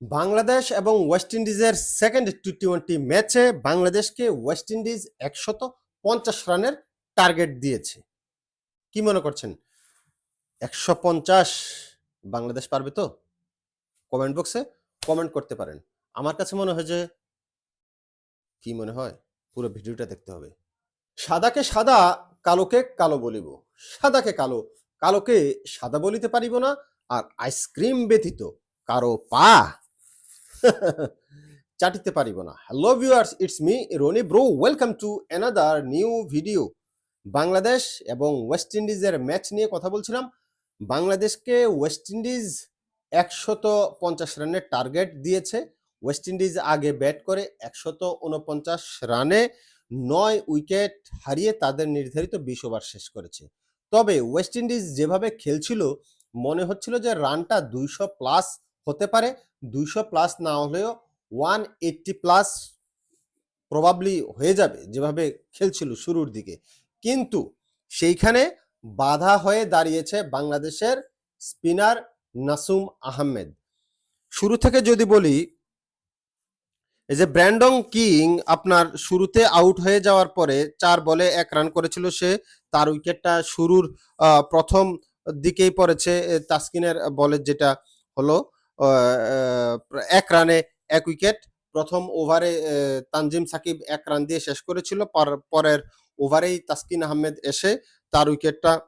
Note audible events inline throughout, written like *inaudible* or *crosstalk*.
বাংলাদেশ এবং ওয়েস্ট ইন্ডিজের second T twenty ম্যাচে বাংলাদেশকে ওয়েস্ট ইন্ডিজ একশত পঞ্চাশ রানের টার্গেট দিয়েছে। কি মনে করছেন? একশো পঞ্চাশ বাংলাদেশ পারবে তো? কমেন্ট বক্সে কমেন্ট করতে পারেন। আমার কাছে মনে হয় যে কি মনে হয়? পুরো ভিডিওটা দেখতে হবে। সাদাকে সাদা, কালোকে কালো বলিব। সাদাকে কালো, কালোকে সাদা বলিতে পারিব না, আর আইসক্রিম ব্যতীত কারও পা *laughs* চাটিতে পারিব না। Hello viewers it's me Roni bro welcome to another new video Bangladesh এবং ওয়েস্ট ইন্ডিজের ম্যাচ নিয়ে কথা বলছিলাম। বাংলাদেশকে ওয়েস্ট ইন্ডিজ একশত পঞ্চাশ রানের টার্গেট দিয়েছে। ওয়েস্ট ইন্ডিজ আগে ব্যাট করে একশত উনপঞ্চাশ রানে নয় উইকেট হারিয়ে তাদের নির্ধারিত বিশ ওভার শেষ করেছে। তবে ওয়েস্ট ইন্ডিজ যেভাবে খেলছিল, মনে হচ্ছিল যে রানটা দুইশো প্লাস হতে পারে। দুইশো প্লাস না হলেও ওয়ান এইট্টি প্লাস প্রবাবলি হয়ে যাবে যেভাবে খেলছিল শুরুর দিকে। কিন্তু সেইখানে বাধা হয়ে দাঁড়িয়েছে বাংলাদেশের স্পিনার নাসুম আহমেদ। শুরু থেকে যদি বলি, এই যে ব্র্যান্ডং কিং আপনার শুরুতে আউট হয়ে যাওয়ার পরে চার বলে এক রান করেছিল সে, তার উইকেটটা শুরুর প্রথম দিকেই পড়েছে তাসকিনের বলের যেটা হলো। এক রানে এক উইকেট। প্রথম ওভারে তানজিম সাকিব এক রান দিয়ে শেষ করেছিল। পর- পরের ওভারেই তাসকিন আহমেদ এসে তার উইকেটটা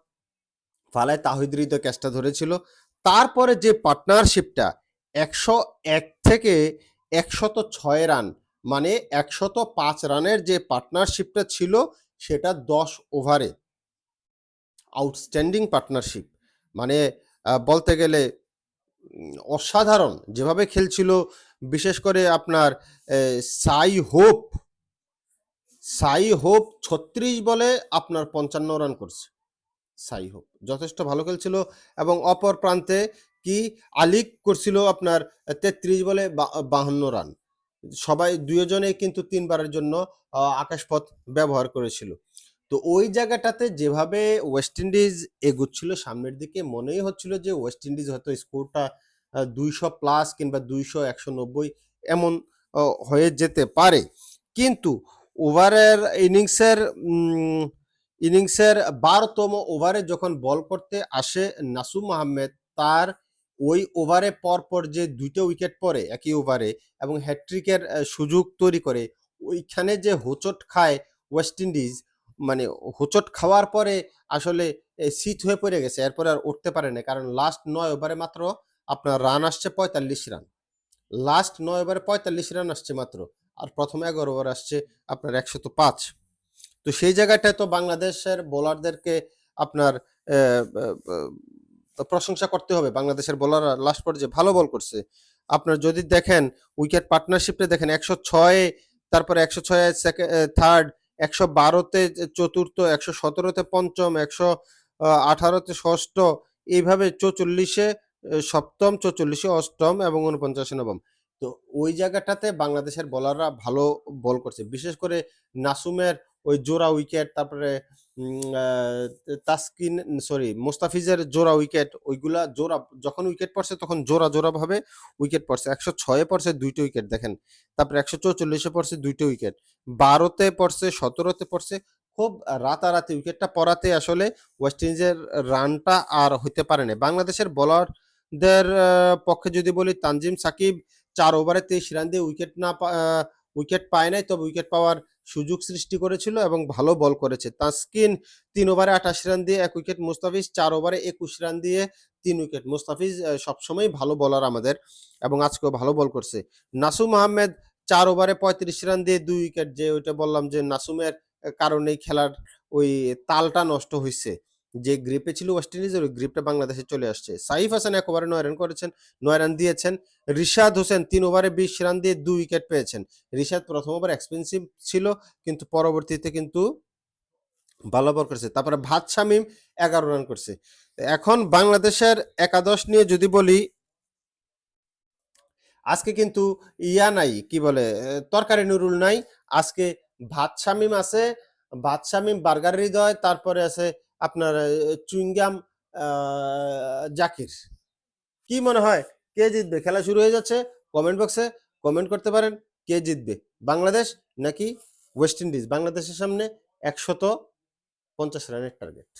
ফালায় তাহিদ ক্যাচটা ধরেছিল। তারপরে যে পার্টনারশিপটা, একশো এক থেকে একশত ছয় রান মানে একশত পাঁচ রানের যে পার্টনারশিপটা ছিল, সেটা দশ ওভারে। Outstanding partnership. মানে বলতে গেলে অসাধারণ। যেভাবে খেলছিল, বিশেষ করে আপনার সাই হোপ। সাই হোপ ছত্রিশ বলে আপনার পঞ্চান্ন রান করছে। সাই হোপ। যথেষ্ট ভালো খেলছিল এবং অপর প্রান্তে কি আলিক করছিল আপনার তেত্রিশ বলে বাহান্ন রান। সবাই দুজনে কিন্তু তিনবারের জন্য আকাশপথ ব্যবহার করেছিল। তো ওই জায়গাটাতে যেভাবে ওয়েস্ট ইন্ডিজ এগুচ্ছিল, সামনের দিকে মনেই হচ্ছিল যে ওয়েস্ট ইন্ডিজ হয়তো স্কোরটা দুইশো প্লাস কিংবা দুইশো একশো নব্বই এমন হয়ে যেতে পারে। কিন্তু ওভারের ইনিংসের ইনিংসের বারোতম ওভারে যখন বল করতে আসে নাসুম আহমেদ, তার ওই ওভারে পরপর যে দুইটা উইকেট পড়ে একই ওভারে এবং হ্যাট্রিকের সুযোগ তৈরি করে, ওইখানে যে হোঁচট খায় ওয়েস্ট ইন্ডিজ মানে হোঁচট খাওয়ার পরে আসলে শীত হয়ে পড়ে গেছে, এরপরে আর উঠতে পারে না। কারণ লাস্ট নয় ওভারে মাত্র আপনার রান আসছে পঁয়তাল্লিশ রান লাস্ট নয় ওভারে পঁয়তাল্লিশ রান আসছে মাত্র। আর প্রথম এগারো ওভার আসছে আপনার একশত পাঁচ। তো সেই জায়গাটায় তো বাংলাদেশের বোলারদেরকে আপনার প্রশংসা করতে হবে। বাংলাদেশের বোলাররা লাস্ট পর্যায়ে ভালো বল করছে। আপনার যদি দেখেন উইকেট পার্টনারশিপটা দেখেন একশো ছয়ে, তারপরে একশো ছয়ে থার্ড একশো বারোতে চতুর্থ, একশো সতেরোতে পঞ্চম, একশো আঠারোতে ষষ্ঠ, এইভাবে চৌচল্লিশে সপ্তম, চৌচল্লিশে অষ্টম এবং উনপঞ্চাশে নবম। তো ওই জায়গাটাতে বাংলাদেশের বলাররা ভালো বল করছে। বিশেষ করে নাসুমের ওই জোড়া উইকেট তারপরে তাসকিন সরি মোস্তাফিজের জোড়া উইকেট ওইগুলা জোড়া, যখন উইকেট পড়ছে তখন জোড়া জোড়া ভাবে উইকেট পড়ছে। একশো ছয়ে পড়ছে দুইটা উইকেট দেখেন। তারপরে একশো চৌচল্লিশে পড়ছে দুইটা উইকেট বারোতে পড়ছে, সতেরোতে পড়ছে, খুব রাতারাতি উইকেটটা পড়াতে আসলে ওয়েস্ট ইন্ডিজের রানটা আর হইতে পারে না। বাংলাদেশের বোলারদের পক্ষে যদি বলি, তানজিম সাকিব চার ওভারে তেইশ রান দিয়ে উইকেট না উইকেট পায় নাই, তবে উইকেট পাওয়ার সুযোগ সৃষ্টি করেছিল এবং ভালো বল করেছে। তাসকিন তিন ওভারে আঠাশ রান দিয়ে এক উইকেট, মুস্তাফিজ চার ওভারে একুশ রান দিয়ে তিন উইকেট। মুস্তাফিজ সবসময় ভালো বলার আমাদের এবং আজকেও ভালো বল করছে। নাসুম আহমেদ চার ওভারে পঁয়ত্রিশ রান দিয়ে দুই উইকেট, যে ওইটা বললাম যে নাসুমের কারণেই খেলার ওই তালটা নষ্ট হয়েছে যে গ্রিপে ছিল ওয়েস্ট ইন্ডিজের ওই গ্রিপটা বাংলাদেশে চলে আসছে। সাইফ হাসান এক ওভারে নয় রান করেছেন, নয় রান দিয়েছেন। রিশাদ হোসেন তিন ওভারে বিশ রান দিয়ে দুই উইকেট পেয়েছেন। রিশাদ প্রথম ওভার এক্সপেন্সিভ ছিল, কিন্তু পরবর্তীতে কিন্তু ভালো বল করেছে। তারপরে ভাত শামিম এগারো রান করছে। এখন বাংলাদেশের একাদশ নিয়ে যদি বলি, আজকে কিন্তু ইয়া নাই, কি বলে তরকারি নুরুল নাই। আজকে ভাত শামিম আছে, ভাত শামিম, বার্গার হৃদয়, তারপরে আছে আপনার চুইংগাম জাকির। কি মনে হয়? কে জিতবে? খেলা শুরু হয়ে যাচ্ছে। কমেন্ট বক্সে কমেন্ট করতে পারেন কে জিতবে। বাংলাদেশ নাকি ওয়েস্ট ইন্ডিজ বাংলাদেশের সামনে একশত পঞ্চাশ রানের টার্গেট